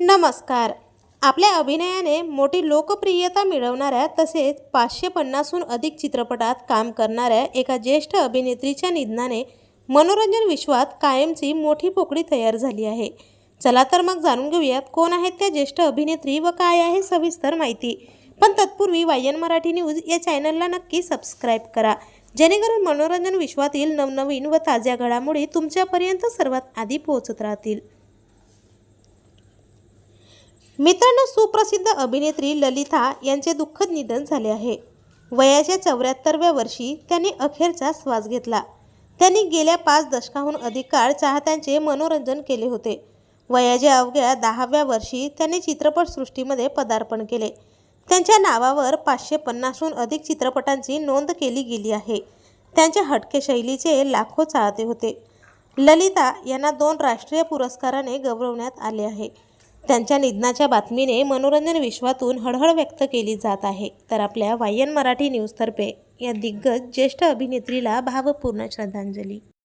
नमस्कार. आपल्या अभिनयाने मोठी लोकप्रियता मिळवणाऱ्या तसेच पाचशे पन्नासहून अधिक चित्रपटात काम करणाऱ्या एका ज्येष्ठ अभिनेत्रीच्या निधनाने मनोरंजन विश्वात कायमची मोठी पोकळी तयार झाली आहे. चला तर मग जाणून घेऊयात कोण आहेत त्या ज्येष्ठ अभिनेत्री व काय आहे सविस्तर माहिती. पण तत्पूर्वी वायन मराठी न्यूज या चॅनलला नक्की सबस्क्राईब करा. जेणेकरून मनोरंजन विश्वातील नवनवीन व ताज्या घडामोडी तुमच्यापर्यंत सर्वात आधी पोहोचत राहतील. मित्रांनो सुप्रसिद्ध अभिनेत्री ललिता यांचे दुःखद निधन झाले आहे. वयाच्या चौऱ्याहत्तरव्या वर्षी त्यांनी अखेरचा श्वास घेतला. त्यांनी गेल्या पाच दशकाहून अधिक काळ चाहत्यांचे मनोरंजन केले होते. वयाच्या अवघ्या दहाव्या वर्षी त्यांनी चित्रपटसृष्टीमध्ये पदार्पण केले. त्यांच्या नावावर पाचशे पन्नासहून अधिक चित्रपटांची नोंद केली गेली आहे. त्यांच्या हटके शैलीचे लाखो चाहते होते. ललिता यांना दोन राष्ट्रीय पुरस्काराने गौरवण्यात आले आहे. त्यांच्या निधनाच्या बातमीने मनोरंजन विश्वातून हळहळ व्यक्त केली जात आहे. तर आपल्या वायन मराठी न्यूजतर्फे या दिग्गज ज्येष्ठ अभिनेत्रीला भावपूर्ण श्रद्धांजली.